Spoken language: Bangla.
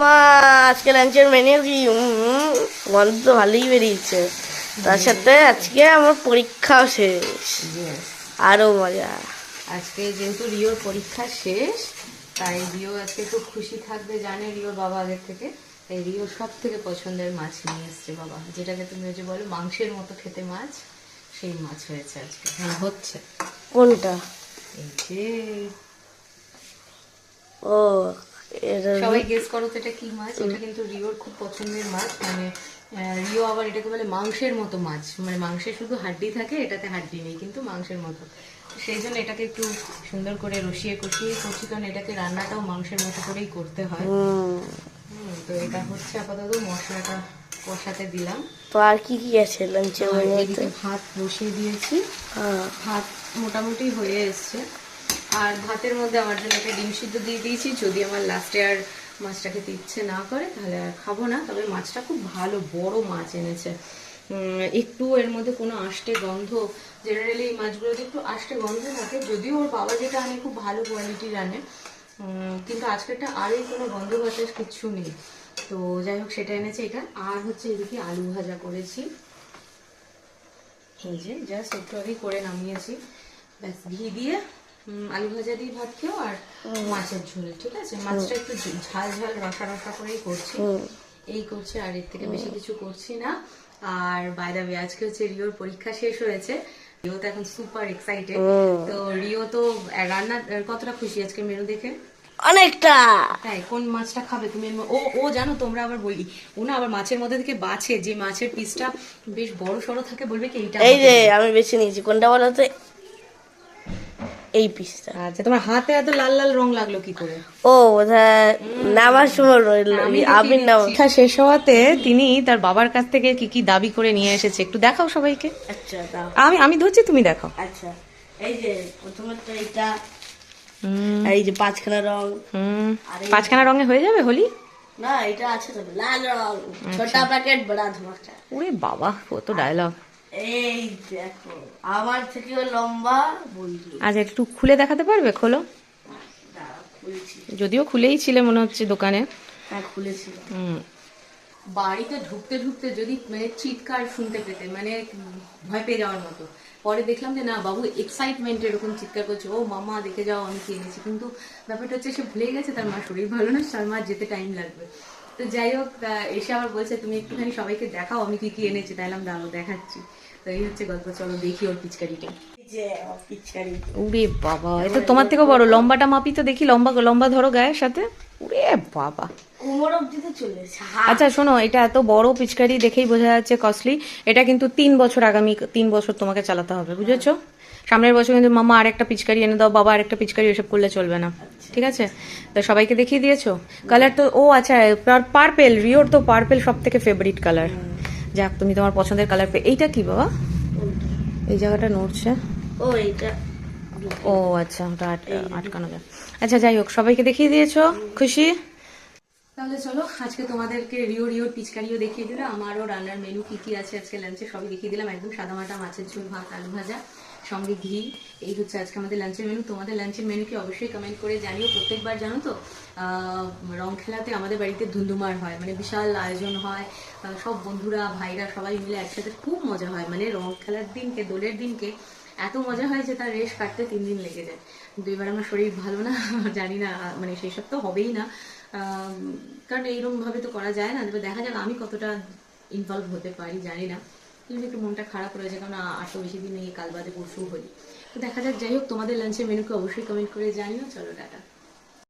মা আজকে লাঞ্চের মেনু কি গন্ধ তো ভালোই বেরিয়েছে। তার সাথে আজকে আমার পরীক্ষাও শেষ। আরও মজা। আজকে যেহেতু রিওর পরীক্ষা শেষ তাই রিও আজকে খুব খুশি থাকবে জানে রিওর বাবা আগের থেকে। তাই রিও সব থেকে পছন্দের মাছ নিয়ে এসছে বাবা। যেটাকে তুমি যে বলো মাংসের মতো খেতে মাছ সেই মাছ হয়েছে আজকে। হ্যাঁ হচ্ছে। কোনটা? এই যে। ও সবাই গেস করো তো এটা কি মাছ? এটা কিন্তু রিওর খুব পছন্দের মাছ মানে রিও আবার এটাকে বলে মাংসের মতো মাছ। মানে মাংসের শুধু হাড্ডি থাকে এটাতে হাড্ডি নেই কিন্তু মাংসের মতো। সেই জন্য এটাকে একটু সুন্দর করে রসিয়ে কষিয়ে করছি কারণ এটাকে রান্নাটাও মাংসের মতো করেই করতে হয়। তো এটা হচ্ছে আপাতত মশলাটা কষাতে দিলাম। তো আর কি কি আছে এদিকে ভাত বসিয়ে দিয়েছি। হ্যাঁ। ভাত মোটামুটি হয়ে এসছে। আর ভাতের মধ্যে আমার জন্য একটা ডিম সিদ্ধ দিয়ে দিয়েছি। যদি আমার লাস্টে আর মাছটা খেতে ইচ্ছে না করে, তাহলে আর খাব না। তবে মাছটা খুব ভালো, বড় মাছ এনেছে। একটু এর মধ্যে কোনো আষ্টে গন্ধ জেনারেলি এই মাছগুলোতে একটু আষ্টে গন্ধ থাকে। যদিও ওর বাবা যেটা আনে খুব ভালো কোয়ালিটির আনে। কিন্তু আজকেরটা আরই কোনো গন্ধ বাতাস কিচ্ছু নেই। তো যাই হোক, সেটা এনেছে এটা। আর হচ্ছে এদিকে আলু ভাজা করেছি। এই যে জাস্ট একটু আগে করে নামিয়েছি। ব্যাস, ঘি দিয়ে আলু ভাজা দিয়ে ভাত খেও আর মাছের ঝোল ঠিক আছে? মাছটা একটু ঝাল ঝাল রসা রসা করেই করছি। এই করছি আর এর থেকে বেশি কিছু করছি না। আর বাইদা বে আজকে হচ্ছে রিওর পরীক্ষা শেষ হয়েছে। রিও তো এখন সুপার এক্সাইটেড তো রিও তো রান্না কতটা খুশি আজকে মেনু দেখে? অনেকটা। তাই কোন মাছটা খাবে তুমি? ও ও জানো তোমরা আবার বলি ও না আবার মাছের মধ্যে থেকে বাছে যে মাছের পিসটা বেশ বড় সড়ো থাকে বলবে কি এইটা এই আমি বেছে নিয়েছি। কোনটা বলো তো? এই পিসটা। আচ্ছা তোমার হাতে এত লাল লাল রং লাগল কি করে? ও নামার সময় রইল আমি নাম পরীক্ষা শেষ হওয়াতে তিনি তার বাবার কাছ থেকে কি কি দাবি করে নিয়ে এসেছে একটু দেখাও সবাইকে। আচ্ছা আমি আমি ধরছি তুমি দেখাও। আচ্ছা এই যে প্রথমত এইটা হুম। এই যে পাঁচখানা রং। হুম। পাঁচখানা রঙে হয়ে যাবে হোলি? না এটা আছে তো লাল রং। ছোটা প্যাকেট বড়া ধমাকা। ওরে বাবা কত ডায়লগ এই দেখো আমার থেকেও লম্বা বন্ধু। আজ একটু খুলে দেখাতে পারবে? খোলো। যদিও খুলেই ছিলে মনে হচ্ছে দোকানে। হ্যাঁ খুলেছি। হুম। বাড়িতে ঢুকতে ঢুকতে যদি মানে চিৎকার শুনতে পেতে মানে ভয় পেয়ে যাওয়ার মতো। পরে দেখলাম যে না বাবু এক্সাইটমেন্ট এরকম চিৎকার করছে। ও মামা দেখে যাও আমি কি এনেছি কিন্তু ব্যাপারটা হচ্ছে সে ভুলে গেছে তার মা শরীর ভালো না তার মা যেতে টাইম লাগবে। তো যাই হোক এসে আবার বলছে, তুমি একটুখানি সবাইকে দেখাও, আমি কি কি এনেছি। তাইলাম দাঁড়াও দেখাচ্ছি। তো এই হচ্ছে গল্প, চলো দেখি ওর পিচকারিটা। উরে বাবা এটা তোমার থেকে বড়। লম্বাটা মাপি তো দেখি লম্বা লম্বা ধরো গায়ের সাথে। উরে বাবা। আচ্ছা শোনো এটা এত বড় পিচকারি দেখেই বোঝা যাচ্ছে কস্টলি এটা কিন্তু তিন বছর আগামী তিন বছর তোমাকে চালাতে হবে বুঝেছ? সামনের বছর কিন্তু মামা আরেকটা পিচকারি এনে দাও বাবা আরেকটা পিচকারি এসব করলে চলবে না। ঠিক আছে? তো সবাইকে দেখিয়ে দিয়েছ? কালার তো ও আচ্ছা পার্পেল রিওর তো পার্পেল সব থেকে ফেভারিট কালার যাক তুমি তোমার পছন্দের কালার পে এইটা কি বাবা? এই জায়গাটা নড়ছে। ও এইটা। ও আচ্ছা ওটা আট- আটকানো যায়। আচ্ছা যাই হোক সবাইকে দেখিয়ে দিয়েছ। খুশি? তাহলে চলো আজকে তোমাদেরকে রিও রিওর পিচকারিও দেখিয়ে দিলাম। আমারও রান্নার মেনু কি কি আছে আজকে লাঞ্চে সবই দেখিয়ে দিলাম। একদম সাদা মাটা মাছের ঝোল ভাত আলু ভাজা সঙ্গে ঘি। এই হচ্ছে আজকে আমাদের লাঞ্চের মেনু তোমাদের লাঞ্চের মেনু কি অবশ্যই কমেন্ট করে জানিও। প্রত্যেকবার জানো তো আহ, রং খেলাতে আমাদের বাড়িতে ধুন্ধুমার হয়। মানে বিশাল আয়োজন হয়। সব বন্ধুরা ভাইরা সবাই মিলে একসাথে খুব মজা হয়। মানে রং খেলার দিনকে দোলের দিনকে এত মজা হয় যে তার রেশ কাটতে তিন দিন লেগে যায়। এবার আমার শরীর ভালো না, জানি না মানে সেই সব তো হবেই না। কারণ এইরকমভাবে তো করা যায় না। দেখা যাক আমি কতটা ইনভলভ হতে পারি, জানি না। কিন্তু একটু মনটা খারাপ রয়েছে কারণ তো বেশি দিন এই কাল বাদে পরশু হলি তো দেখা যাক, যাই হোক, তোমাদের লাঞ্চের মেনুকে অবশ্যই কমেন্ট করে জানিও। চলো, টাটা।